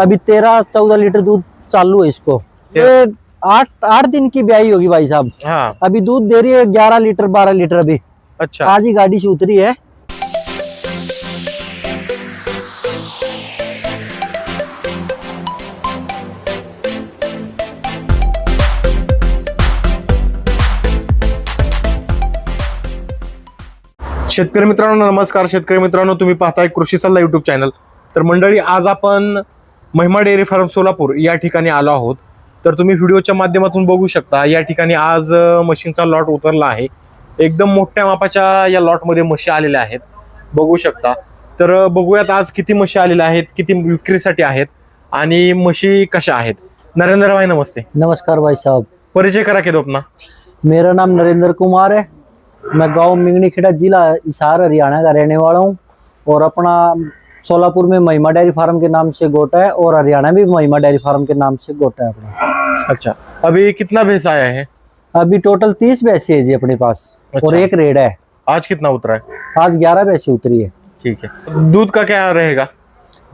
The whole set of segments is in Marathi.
अभी तेरह चौदह लीटर दूध चालू है इसको। ये आठ आठ दिन की ब्याई होगी भाई साहब। हाँ। अभी दूध दे रही है ग्यारह लीटर बारह लीटर अभी। अच्छा। आज ही गाड़ी से उतरी है। शेतकरी मित्रांनो नमस्कार. शेतकरी मित्रांनो तुम्ही पाहताय कृषी सल्ला युट्यूब चॅनल. तर मंडळी आज आपण महिमा डेअरी फार्म सोलापूर या ठिकाणी आलो आहोत. तर तुम्ही व्हिडिओच्या माध्यमातून बघू शकता या ठिकाणी आज म्हशींचा लॉट उतरला आहे. एकदम मोठ्या मापाच्या या लॉटमध्ये म्हशी आलेल्या आहेत. बघू शकता. तर बघूयात आज किती म्हशी आलेल्या आहेत किती विक्रीसाठी आहेत आणि म्हशी कशा आहेत. नरेंद्र भाई नमस्ते. नमस्कार भाई साहब. परिचय करा के दो अपना मेरा नाम नरेंद्र कुमार है. मैं गांव मिंगनी खेड़ा जिला हिसार हरियाणा का रहने वाला हूँ और अपना सोलापुर में महिमा डेयरी फार्म के नाम से गोटा है और हरियाणा में भी महिमा डेयरी फार्म के नाम से गोटा है अपना। अच्छा अभी कितना भैंस आया है? अभी टोटल तीस भैंसे है जी अपने पास अच्छा। और। एक रेड है। आज कितना उतरा है? आज ग्यारह भैंसे उतरी है। ठीक है। दूध का क्या रहेगा?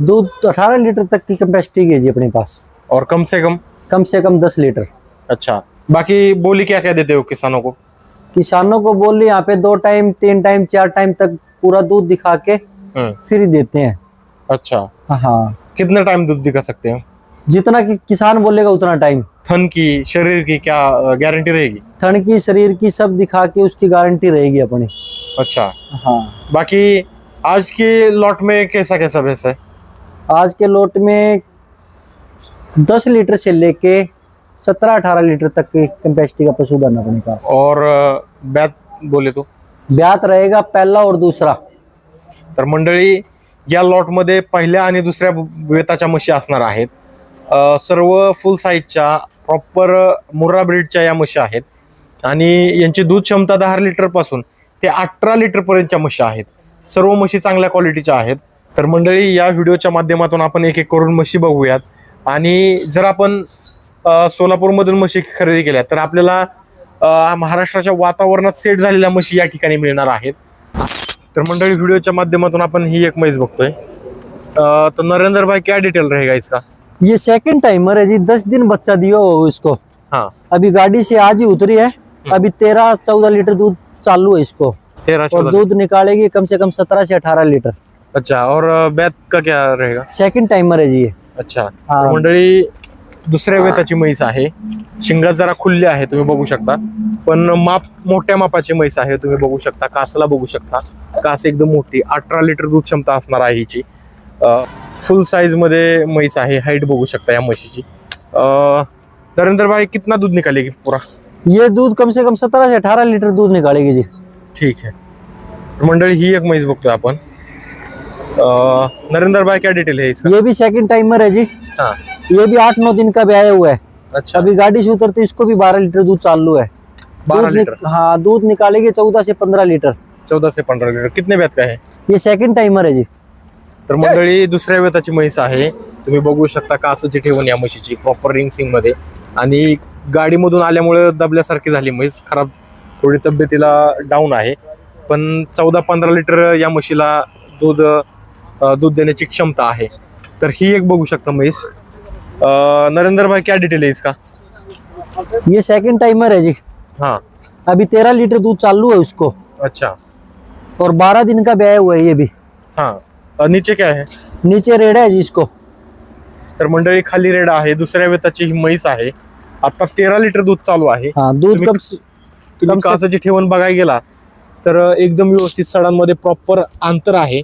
दूध अठारह लीटर तक की कैपेसिटी है जी अपने पास। और कम से कम? कम से कम दस लीटर। अच्छा बाकी बोली क्या क्या देते हो किसानों को? किसानों को बोली यहाँ पे दो टाइम तीन टाइम चार टाइम तक पूरा दूध दिखा के फिर ही देते हैं। अच्छा। हाँ। कितने टाइम दूध दिखा सकते हो? जितना कि किसान बोलेगा उतना टाइम। थन की शरीर की क्या गारंटी रहेगी? थन की शरीर की सब दिखा के उसकी गारंटी रहेगी अपनी। अच्छा। हाँ। बाकी आज के लॉट में कैसा कैसा भैंस है? आज के लोट में दस लीटर से लेके सत्रह अठारह लीटर तक की कैपेसिटी का पशुधन अपने पास। और ब्यात बोले तो? ब्यात रहेगा पहला और दूसरा। तर मंडळी या लॉटमध्ये पहिल्या आणि दुसऱ्या वेताच्या म्हशी असणार आहेत. सर्व फुल साईजच्या प्रॉपर मुर्रा ब्रीडच्या या म्हशी आहेत. आणि यांची दूध क्षमता दहा लिटरपासून ते अठरा लिटरपर्यंतच्या म्हशी आहेत. सर्व म्हशी चांगल्या क्वालिटीच्या आहेत. तर मंडळी या व्हिडिओच्या माध्यमातून आपण एक एक करून म्हशी बघूयात. आणि जर आपण सोलापूरमधून म्हशी खरेदी केल्या तर आपल्याला महाराष्ट्राच्या वातावरणात सेट झालेल्या म्हशी या ठिकाणी मिळणार आहेत. तर मंडळी व्हिडिओच्या माध्यमातून आपण ही एक म्हैस बघतोय. अ, तो नरेंद्र भाई क्या डिटेल रहेगा इसका? ये सेकंड टाइमर है जी दस दिन बच्चा दियो हो इसको। हाँ। अभी गाड़ी से आज ही उतरी है। अभी तेरह चौदह लीटर दूध चालू है इसको। तेरह और चौदह दूध निकालेगी कम से कम सत्रह से अठारह लीटर। अच्छा और अ, बैत का क्या रहेगा? सेकंड टाइमर है जी ये। अच्छा हा. तर मंडळी दुसऱ्या वेताची म्हैस आहे. शिंगात जरा खुल्ले आहे तुम्ही बघू शकता. पण माप मोठ्या मापाची म्हैस आहे तुम्ही बघू शकता. कासला बघू शकता. कास एकदम मोठी अठरा लिटर दूध क्षमता असणार आहे हिची. फुल साईजमध्ये म्हैस आहे हाईट बघू शकता या म्हशीची. नरेंद्र भाई कितना दूध निकालेगी पूरा? ये दूध कम से कम सत्रह से अठारह लीटर दूध निकालेगी जी। ठीक आहे तर मंडळी ही एक म्हैस बघतोय आपण. नरेंद्र भाई क्या डिटेल है इसका? ये भी सेकंड टाइमर है जी। हाँ। ये भी आठ नौ दिन का ब्याया हुआ है। अच्छा। अभी गाड़ी से उतरते इसको भी बारह लीटर दूध चालू है। 12 दूध लीटर? हाँ दूध निकालेगी चौदह से पंद्रह लीटर। चौदा से पंधरा लिटर। कितने ब्यात का आहे ये सेकंड टाइमर है जी। तर मंडळी दुसऱ्या वेताची म्हैस आहे. तुम्ही बघू शकता कासची ठेवून या म्हशीची प्रॉपर रिंग सिंगमध्ये. आणि गाडीमधून आल्यामुळे दबल्यासारखी झाली म्हैस. खराब थोडी तब्येतीला डाऊन आहे. पण चौदा पंधरा लिटर या म्हशीला दूध दूध देण्याची क्षमता आहे. तर ही एक बघू शकता म्हैस. नरेंद्र भाई क्या डिटेल है इसका? ये सेकंड टाइमर है जी। हाँ। अभी तेरह लीटर दूध चालू है उसको। अच्छा। और बारह दिन का ब्याया हुआ है ये भी। हाँ। नीचे काय आहे नीचे रेड है जी इसको। तर मंडळी खाली रेडा आहे दुसऱ्या वेताची ही म्हैस आहे. आता तेरा लिटर दूध चालू आहे. हाँ दूध तुम्ही- कम तुम्ही कम से- कासाची ठेवण बघायला गेला तर एकदम व्यवस्थित सडांमध्ये प्रॉपर अंतर आहे.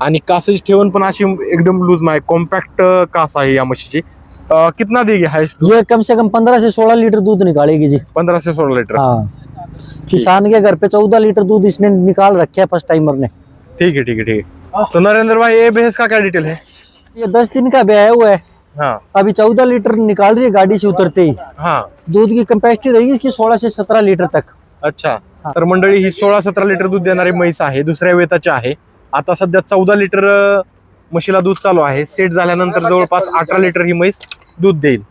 आणि कासाची ठेवण पण अशी एकदम लूज नाही कॉम्पॅक्ट कास आहे या म्हशीची. अं, कितना देगी हाईस्ट ये कम से कम पंद्रह से सोलह लीटर दूध निकालेगी जी। पंधरा से सोळा लिटर। हाँ। किसान के घर पे चौदह लीटर दूध इसने निकाल रखे है फर्स्ट टाइमर ने। ठीक है ठीक है ठीक है। तो नरेंद्र भाई ये भैंस का क्या डिटेल है? ये दस दिन का ब्याया हुआ है। हाँ। अभी चौदह लीटर निकाल रही है गाड़ी से उतरते ही। हाँ। दूध की कैपेसिटी रहेगी इसकी सोलह से सत्रह लीटर तक। अच्छा। तर मंडळी ही सोळा सतरा लिटर दूध देणारी म्हैस आहे दुसऱ्या वेताची आहे. आता सध्या चौदा लिटर म्हशीला दूध चालू आहे. सेट झाल्यानंतर जवळपास अठरा लिटर ही म्हैस दूध देईल.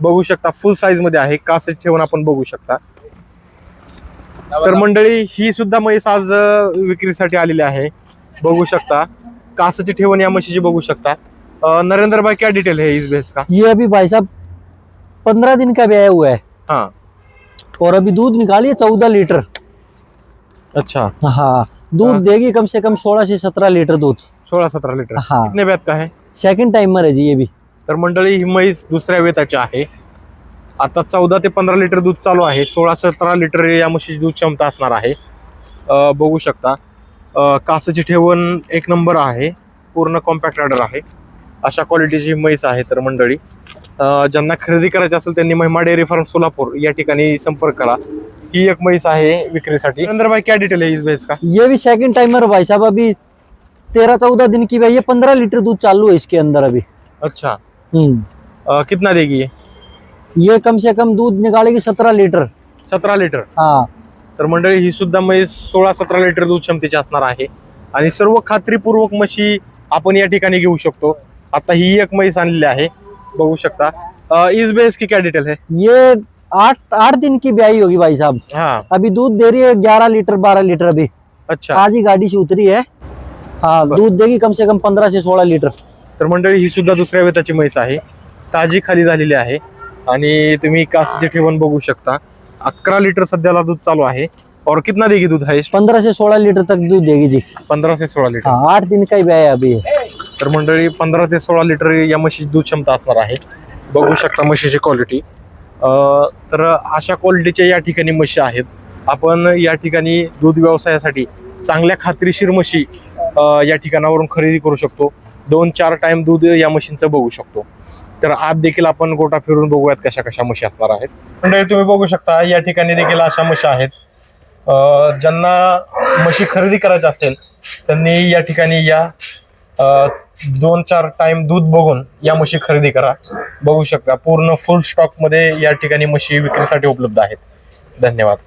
बघू शकता फुल साईजमध्ये आहे. कासेट ठेवून आपण बघू शकता. तर मंडळी ही सुद्धा म्हैस आज विक्रीसाठी आलेली आहे. बघू शकता. कासाची ठेवण या म्हशीची बघू शकता. नरेंद्र भाई क्या डिटेल है इस भैंस का? ये अभी भाई साहब पंद्रह दिन का ब्याह हुआ है। हाँ. और अभी दूध निकालिए चौदह लीटर। अच्छा. हाँ. दूध। देगी कम से कम सोलह से सत्रह लीटर दूध. सोळा सतरा लिटर. हाँ. कितने ब्यात का है सेकंड टाइमर है जी ये भी. तर मंडळी ही म्हैस दुसऱ्या वेताची आहे. आता चौदा ते पंधरा लिटर दूध चालू आहे. सोळा सतरा लिटर या म्हशीची दूध क्षमता असणार आहे. अ, बघू शकता. अ, कासाची ठेवण एक नंबर आहे. पूर्ण कॉम्पॅक्ट ऑर्डर आहे. अशा क्वालिटीची म्हैस आहे तर मंडळी. अ, ज्यांना खरेदी करायची असेल त्यांनी महिमा डेअरी फार्म सोलापूर या ठिकाणी संपर्क करा. ही एक म्हैस आहे विक्रीसाठी. नंतर भाई क्या डिटेल है इस भैंस का? ये भी सेकंड टाइमर भाई साहब अभी तेरह चौदह दिन की भाई ये पंद्रह लीटर दूध चालू है इसके अंदर अभी। अच्छा। हम्म। अ, कितना देगी ये? ये कम से कम दूध निकालेगी सत्रह लीटर। सतरा लिटर? हाँ। तर मंडळी ही सुद्धा म्हैस सोळा सतरा लिटर दूध क्षमतेची असणार आहे. आणि सर्व खात्रीपूर्वक म्हशी आपण या ठिकाणी घेऊ शकतो. आता ही एक म्हैस आणलेली आहे. बघू शकता. अ, इस भैंस की क्या डिटेल है? ये आठ आठ दिन की ब्याई होगी भाई साहब। हाँ। अभी दूध दे रही है ग्यारह लीटर बारह लीटर अभी। अच्छा। आज ही गाड़ी से उतरी है। हाँ दूध देगी कम से कम पंद्रह से सोलह लीटर। तर मंडळी ही सुद्धा दुसऱ्या वेताची म्हैस आहे. ताजी खाली झालेली आहे. आणि तुम्ही कासचे ठेवण बघू शकता. अकरा लिटर सध्याला दूध चालू आहे. और कितना देगी दूध है पंद्रह से सोलह लीटर तक दूध देगी जी। पंधरा ते सोळा लिटर. हाँ आठ दिन का ही ब्याह है अभी। तर मंडळी पंधरा ते सोळा लिटर या म्हशीची दूध क्षमता असणार आहे. बघू शकता म्हशीची क्वालिटी तर अशा क्वालिटीच्या या ठिकाणी म्हशी आहेत. आपण या ठिकाणी दूध व्यवसायासाठी चांगल्या खात्रीशीर म्हशी या ठिकाणावरून खरेदी करू शकतो. दोन चार टाइम दूध या म्हशींचं बघू शकतो. तर आत देखील आपण गोटा फिरून बघूयात कशा कशा म्हशी असणार आहेत. मंडळी तुम्ही बघू शकता या ठिकाणी देखील अशा म्हशी आहेत. ज्यांना म्हशी खरेदी करायची असेल त्यांनी या ठिकाणी या दोन चार टाइम दूध बघून या म्हशी खरेदी करा. बघू शकता पूर्ण फुल स्टॉकमध्ये या ठिकाणी म्हशी विक्रीसाठी उपलब्ध आहेत. धन्यवाद.